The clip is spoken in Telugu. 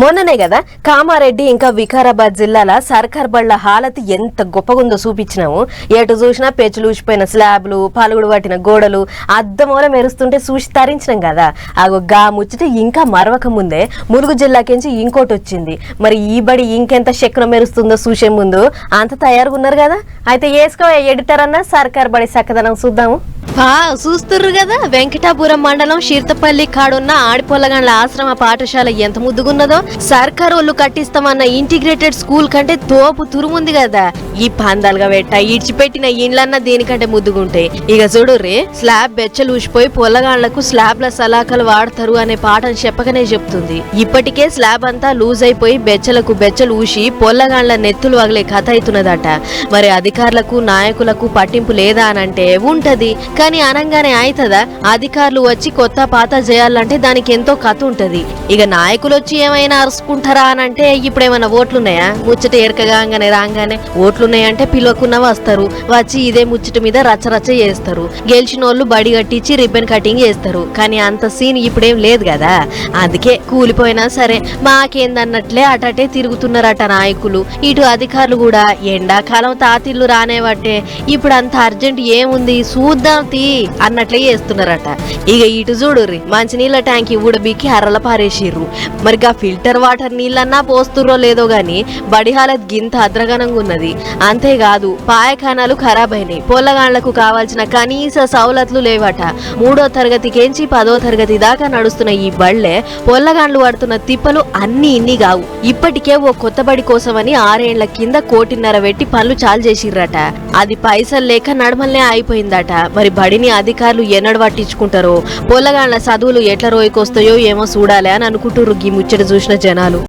మొన్ననే కదా కామారెడ్డి ఇంకా వికారాబాద్ జిల్లాల సర్కార్ బళ్ళ హాలత్ ఎంత గొప్పగుందో చూపించినాము. ఎటు చూసినా పెచ్చులూసిపోయిన స్లాబ్లు పలుగుడు పట్టిన గోడలు అద్దమూల మెరుస్తుంటే చూసి తరించినాం కదా. అగో గా ముచ్చట ఇంకా మరవక ముందే ములుగు జిల్లాకించి ఇంకోటి వచ్చింది మరి ఈ బడి ఇంకెంత శక్రం మెరుస్తుందో చూసే ముందు అంత తయారుగా ఉన్నారు కదా. అయితే వేసుకో ఎడిటర్ అన్న సర్కార్ బడి చక్కదనం చూద్దాము. బా చూస్తుర్రు కదా వెంకటాపురం మండలం షీర్తపల్లి కాడున్న ఆడిపోలగండ్ల ఆశ్రమ పాఠశాల ఎంత ముద్దుగున్నదో? సర్కార్ వాళ్ళు కట్టిస్తామన్న ఇంటిగ్రేటెడ్ స్కూల్ కంటే తోపు తురుముంది కదా. ఈ పందాలుగా పెట్ట ఇడిచిపెట్టిన ఇండ్లన్నా దీనికంటే ముద్దుగుంటాయి ఇక చూడుర్రి స్లాబ్ బెచ్చలు ఊసిపోయి పొల్లగాండ్లకు స్లాబ్ల సలాకలు వాడతారు అనే పాఠం చెప్పకనే చెప్తుంది. ఇప్పటికే స్లాబ్ అంతా లూజ్ అయిపోయి బెచ్చలకు బెచ్చలు ఊసి పొల్లగాండ్ల నెత్తులు వగలే కథ అవుతున్నదట మరి అధికారులకు నాయకులకు పట్టింపు లేదా అనంటే ఉంటది. కానీ కానీ అనంగానే అవుతుందా అధికారులు వచ్చి కొత్త పాత చేయాలంటే దానికి ఎంతో కథ ఉంటది. ఇక నాయకులు వచ్చి ఏమైనా అరుచుకుంటారా అంటే ఇప్పుడు ఏమైనా ఓట్లున్నాయా? ముచ్చట ఎరకగానే రాగానే ఓట్లున్నాయంటే పిలవకున్న వస్తారు. వచ్చి ఇదే ముచ్చట మీద రచ్చరచ్చ చేస్తారు. గెలిచిన వాళ్ళు బడి కట్టించి రిబ్బన్ కటింగ్ చేస్తారు. కానీ అంత సీన్ ఇప్పుడేం లేదు కదా. అందుకే కూలిపోయినా సరే మాకేందన్నట్లే అటటే తిరుగుతున్నారట నాయకులు. ఇటు అధికారులు కూడా ఎండాకాలం తాతిళ్ళు రానేవట్టే. ఇప్పుడు అంత అర్జెంట్ ఏముంది? చూద్దాం తీ అన్నట్లే చేస్తున్నారట. ఇక ఇటు చూడుర్రి మంచినీళ్ళ ట్యాంక్ ఊడబీకి అర్రల పారేసిర్రు. మరి ఆ ఫిల్టర్ వాటర్ నీళ్ళన్నా పోస్తుర్రో లేదో గాని బడిహాల గింత అద్రగనంగా ఉన్నది. అంతేకాదు పాయఖానాలు ఖరాబ్ అయినాయి పొల్లగాండ్లకు కావాల్సిన కనీస సవలతులు లేవట. మూడో తరగతికేంచి పదో తరగతి దాకా నడుస్తున్న ఈ బళ్ళే పొల్లగాండ్లు పడుతున్న తిప్పలు అన్ని ఇన్ని కావు ఇప్పటికే ఓ కొత్త బడి కోసమని ఆరేండ్ల కింద కోటిన్నర పెట్టి పనులు చాలు చేసిర్రట అది పైసలు లేక నడమల్నే అయిపోయిందట మరి బడిని అధికారులు ఎన్నడు పట్టించుకుంటారో పొల్లగాండ్ల చదువులు ఎట్ల రోయికొస్తాయో ఏమో చూడాలి అని అనుకుంటుర్రు ఈ ముచ్చట చూసిన జనాలు.